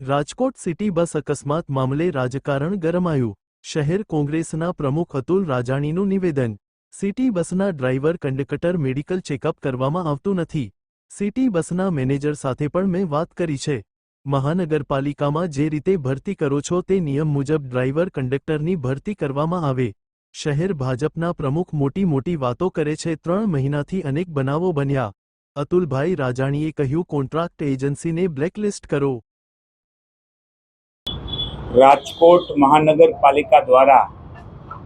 Rajkot city bus અકસ્માત મામલે રાજકારણ ગરમાયું. શહેર કોંગ્રેસના પ્રમુખ અતુલ રાજાણીનું નિવેદન. સિટી બસના ડ્રાઈવર કંડક્ટર મેડિકલ ચેકઅપ કરવામાં આવતું નથી. સિટી બસના મેનેજર સાથે પણ મેં વાત કરી છે. મહાનગરપાલિકામાં જે રીતે ભરતી કરો છો તે નિયમ મુજબ ડ્રાઈવર કંડક્ટરની ભરતી કરવામાં આવે. શહેર ભાજપના પ્રમુખ મોટી મોટી વાતો કરે છે. ત્રણ મહિનાથી અનેક બનાવો બન્યા. અતુલભાઈ રાજાણીએ કહ્યું, કોન્ટ્રાક્ટ એજન્સીને બ્લેકલિસ્ટ કરો. રાજકોટ મહાનગરપાલિકા દ્વારા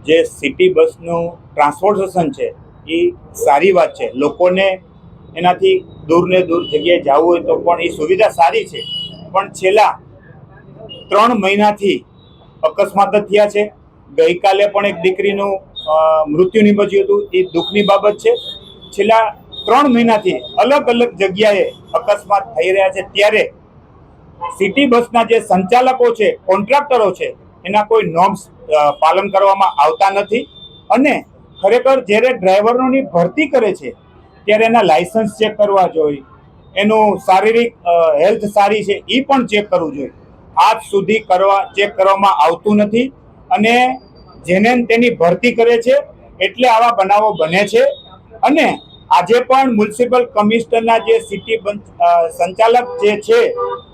જે સિટી બસનું ટ્રાન્સપોર્ટેશન છે, એ સારી વાત છે. લોકોને એનાથી દૂરને દૂર જગ્યાએ જવું હોય તો પણ એ સુવિધા સારી છે. પણ છેલ્લા ત્રણ મહિનાથી અકસ્માત જ થયા છે. ગઈકાલે પણ એક દીકરીનું મૃત્યુ નિપજ્યું હતું. એ દુઃખની બાબત છે. છેલ્લા ત્રણ મહિનાથી અલગ અલગ જગ્યાએ અકસ્માત થઈ રહ્યા છે. ત્યારે સિટી બસના જે સંચાલકો છે, કોન્ટ્રાક્ટરો છે, એના કોઈ નોર્મ્સ પાલન કરવામાં આવતા નથી. અને ખરેખર જ્યારે ડ્રાઈવરોની ભરતી કરે છે, ત્યારે એના લાયસન્સ ચેક કરવા જોઈએ. એનું શારીરિક હેલ્થ સારી છે એ પણ ચેક કરવું જોઈએ. આજ સુધી કરવા, ચેક કરવામાં આવતું નથી. અને જેને તેની ભરતી કરે છે, એટલે આવા બનાવો બને છે. અને આજે પણ મ્યુનિસિપલ કમિશનરના જે સિટી સંચાલક જે છે,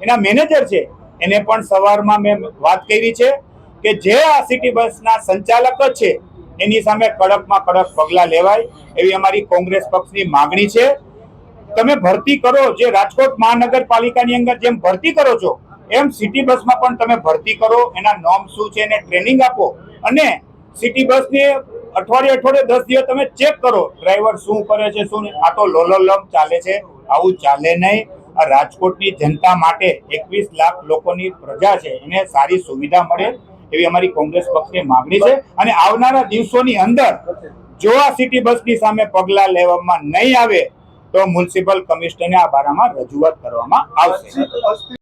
એના મેનેજર છે, એને પણ સવારમાં મેં વાત કરી છે કે જે આ સિટી બસના સંચાલક જ છે, એની સામે કડકમાં કડક પગલાં લેવાય એવી અમારી કોંગ્રેસ પક્ષની માગણી છે. તમે ભરતી કરો, જે રાજકોટ મહાનગરપાલિકાની અંદર જેમ ભરતી કરો છો, એમ સિટી બસમાં પણ તમે ભરતી કરો. એના નોમ શું છે, એને ટ્રેનિંગ આપો. અને સિટી બસની અઠવાડિયે અઠવાડિયે દસ દિવસ તમે ચેક કરો ડ્રાઈવર શું કરે છે, શું આ તો લોલોલમ ચાલે છે, આવું ચાલે નહીં. આ રાજકોટની જનતા માટે એકવીસ લાખ લોકોની પ્રજા છે, એને સારી સુવિધા મળે એવી અમારી કોંગ્રેસ પક્ષની માગણી છે. અને આવનારા દિવસોની અંદર જો આ સિટી બસની સામે પગલાં લેવામાં નહીં આવે, તો મ્યુનિસિપલ કમિશનરને આ બારામાં રજૂઆત કરવામાં આવશે.